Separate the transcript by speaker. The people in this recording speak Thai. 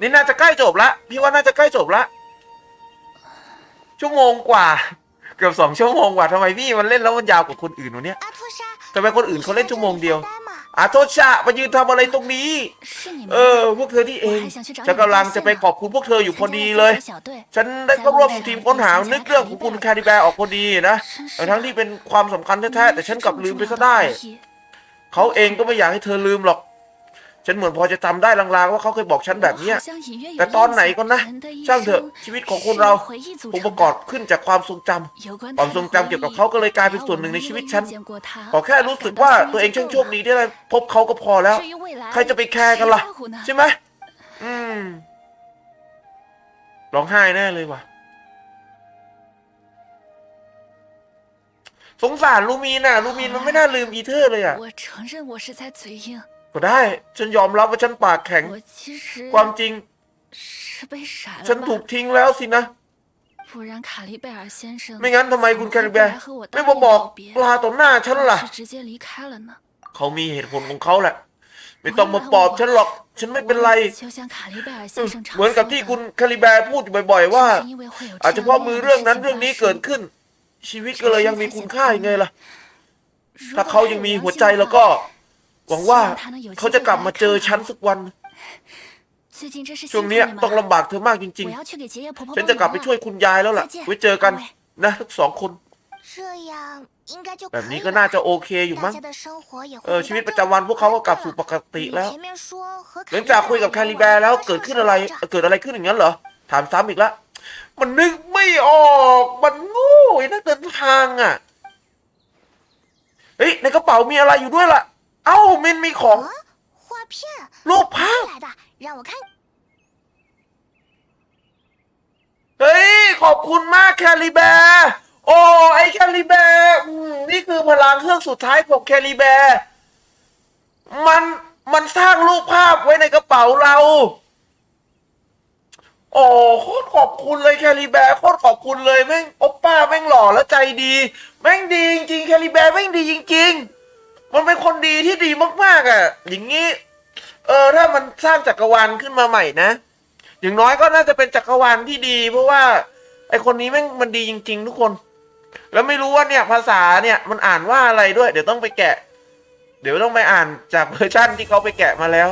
Speaker 1: นี่น่าจะใกล้จบละพี่ว่าน่าจะใกล้จบละชั่วโมงกว่า เกือบสองชั่วโมงกว่าทำไมพี่มันเล่นแล้วมันยาวกว่าคนอื่นวะเนี่ยทำไมคนอื่นเขาเล่นชั่วโมงเดียวอาโทชะมายืนทำอะไรตรงนี้ เออ พวกเธอที่เองฉันกำลังจะไปขอบคุณพวกเธออยู่พอดีเลย ฉันได้เข้าร่วมทีมค้นหานึกเรื่องของคุณแคดิแบร์ออกพอดีนะทั้งที่เป็นความสำคัญแท้ๆแต่ฉันกลับลืมไปซะได้ เขาเองก็ไม่อยากให้เธอลืมหรอก ฉันเหมือนพอจะจำได้ลางๆว่าเขาเคยบอกฉันแบบเนี้ยแต่ตอนไหนก็นะ ช่างเถอะชีวิตของคนเราองประกอบขึ้นจากความทรงจำความทรงจำเกี่ยวกับเขาก็เลยกลายเป็นส่วนหนึ่งในชีวิตฉันขอแค่รู้สึกว่าตัวเองช่างโชคดีที่ได้พบเขาก็พอแล้ว ใครจะไปแคร์กันล่ะ ใช่ไหมอืมร้องไห้แน่เลยว่ะ สงสารลูมีนน่ะ ลูมีนมันไม่น่าลืมอีเธอเลยอะ ก็ได้ ฉันยอมรับว่าฉันปากแข็ง ความจริง ฉันถูกทิ้งแล้วสินะ ไม่งั้นทำไมคุณคาริเบร์ไม่มาบอกลาต่อหน้าฉันล่ะ เขามีเหตุผลของเขาแหละ ไม่ต้องมาปอบฉันหรอก ฉันไม่เป็นไร เหมือนกับที่คุณคาริเบร์พูดบ่อยๆว่า อาจจะเพราะมือเรื่องนั้นเรื่องนี้เกิดขึ้น ชีวิตก็เลยยังมีคุณค่ายังไงล่ะ ถ้าเขายังมีหัวใจแล้วก็ หวังว่าเขาจะกลับมาเจอฉันสักวัน ช่วงนี้ต้องลำบากเธอมากจริงๆ ฉันจะกลับไปช่วยคุณยายแล้วล่ะ ไว้เจอกันนะทั้งสองคน แบบนี้ก็น่าจะโอเคอยู่มั้ง เออชีวิตประจำวันพวกเขาก็กลับสู่ปกติแล้วหลังจากคุยกับแคลริแบร์แล้วเกิดขึ้นอะไร เกิดอะไรขึ้นอย่างนั้นเหรอ ถามซ้ำอีกละ มันนึกไม่ออก มันงูไอ้นักเดินทางอะ เฮ้ยในกระเป๋ามีอะไรอยู่ด้วยล่ะ เอ้ามินมีของรูปภาพเฮ้ย ขอบคุณมากแคลิเบร์โอ้ไอแคลิเบร์นี่คือพลังเครื่องสุดท้ายของแคลิเบร์มันมันสร้างรูปภาพไว้ในกระเป๋าเรา โอ้โคตรขอบคุณเลยแคลิเบร์โคตรขอบคุณเลยแม่งอป้าแม่งหล่อแล้วใจดี แม่งดีจริงๆแคลิเบร์แม่งดีจริง ๆ มันเป็นคนดีที่ดีมากๆอะ อย่างนี้ เออถ้ามันสร้างจักรวาลขึ้นมาใหม่นะ อย่างน้อยก็น่าจะเป็นจักรวาลที่ดี เพราะว่า ไอคนนี้แม่งมันดีจริง ๆ ทุกคน แล้วไม่รู้ว่าเนี่ยภาษาเนี่ยมันอ่านว่าอะไรด้วย เดี๋ยวต้องไปแกะ เดี๋ยวต้องไปอ่านจากเวอร์ชั่นที่เขาไปแกะมาแล้ว